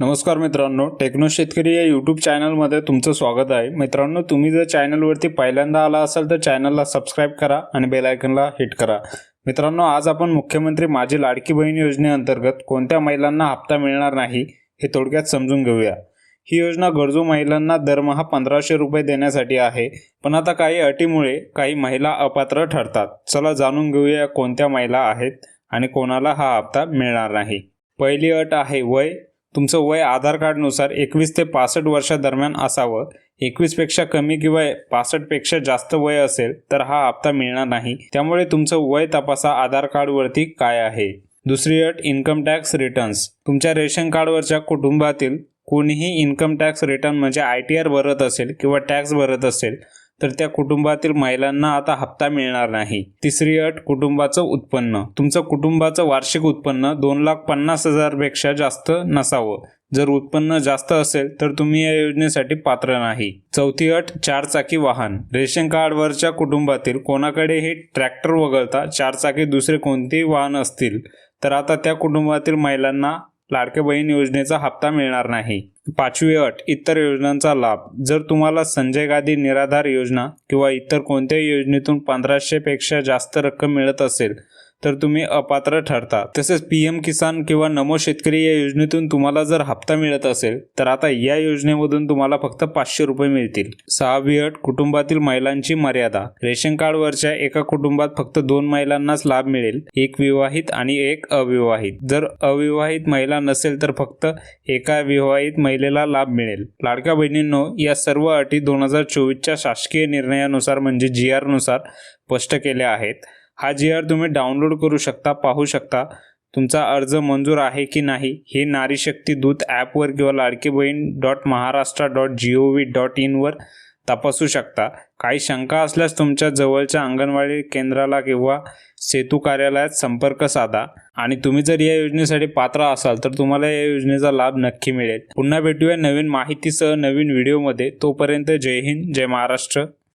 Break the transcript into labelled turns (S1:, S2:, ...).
S1: नमस्कार मित्रांनो टेक्नो शेतकरी या यूट्यूब चॅनलमध्ये तुमचं स्वागत आहे. मित्रांनो तुम्ही जर चॅनलवरती पहिल्यांदा आला असाल तर चॅनलला सबस्क्राईब करा आणि बेलायकनला हिट करा. मित्रांनो आज आपण मुख्यमंत्री माझी लाडकी बहीण योजनेअंतर्गत कोणत्या महिलांना हप्ता मिळणार नाही हे थोडक्यात समजून घेऊया. ही योजना गरजू महिलांना दरमहा पंधराशे रुपये देण्यासाठी आहे. पण आता काही अटीमुळे काही महिला अपात्र ठरतात. चला जाणून घेऊया कोणत्या महिला आहेत आणि कोणाला हा हप्ता मिळणार नाही. पहिली अट आहे वय तुमचं वय आधार कार्डनुसार एकवीस ते पासष्ट वर्षादरम्यान असावं. एकवीसपेक्षा कमी किंवा पासष्टपेक्षा जास्त वय असेल तर हा हप्ता मिळणार नाही. त्यामुळे तुमचं वय तपासा आधार कार्डवरती काय आहे. दुसरी अट इन्कम टॅक्स रिटर्न्स. तुमच्या रेशन कार्डवरच्या कुटुंबातील कोणीही इन्कम टॅक्स रिटर्न म्हणजे आय टी आर भरत असेल किंवा टॅक्स भरत असेल तर त्या कुटुंबातील महिलांना आता हप्ता मिळणार नाही. तिसरी अट कुटुंबाचं उत्पन्न. तुमचं कुटुंबाचं वार्षिक उत्पन्न दोन लाख पन्नास हजारपेक्षा जास्त नसावं. जर उत्पन्न जास्त असेल तर तुम्ही या योजनेसाठी पात्र नाही. चौथी अट चारचाकी वाहन. रेशन कार्डवरच्या कुटुंबातील कोणाकडेही ट्रॅक्टर वगळता चारचाकी दुसरे कोणतेही वाहन असतील तर आता त्या कुटुंबातील महिलांना लाडके बहीण योजनेचा हप्ता मिळणार नाही. पाचवी अट इतर योजनांचा लाभ. जर तुम्हाला संजय गांधी निराधार योजना किंवा इतर कोणत्याही योजनेतून पंधराशे पेक्षा जास्त रक्कम मिळत असेल तर तुम्ही अपात्र ठरता. तसेच पी एम किसान किंवा नमो शेतकरी या योजनेतून तुम्हाला जर हप्ता मिळत असेल तर आता या योजनेमधून तुम्हाला फक्त पाचशे रुपये मिळतील. सहावी अट कुटुंबातील महिलांची मर्यादा. रेशन कार्डवरच्या एका कुटुंबात फक्त दोन महिलांनाच लाभ मिळेल एक विवाहित आणि एक अविवाहित. जर अविवाहित महिला नसेल तर फक्त एका विवाहित महिलेला लाभ मिळेल. लाडक्या बहिणींनो या सर्व अटी दोन हजार चोवीसच्या शासकीय निर्णयानुसार म्हणजे जी आरनुसार स्पष्ट केल्या आहेत. हा जी आर तुम्ही डाउनलोड करू शकता पाहू शकता. तुमचा अर्ज मंजूर आहे की नाही हे नारी शक्ती दूत ॲपवर किंवा Ladki Bahin dot Maharashtra dot G O V dot इनवर तपासू शकता. काही शंका असल्यास तुमच्या जवळच्या अंगणवाडी केंद्राला किंवा सेतू कार्यालयात संपर्क साधा. आणि तुम्ही जर या योजनेसाठी पात्र असाल तर तुम्हाला या योजनेचा लाभ नक्की मिळेल. पुन्हा भेटूया नवीन माहितीसह नवीन व्हिडिओमध्ये. तोपर्यंत जय हिंद जय महाराष्ट्र.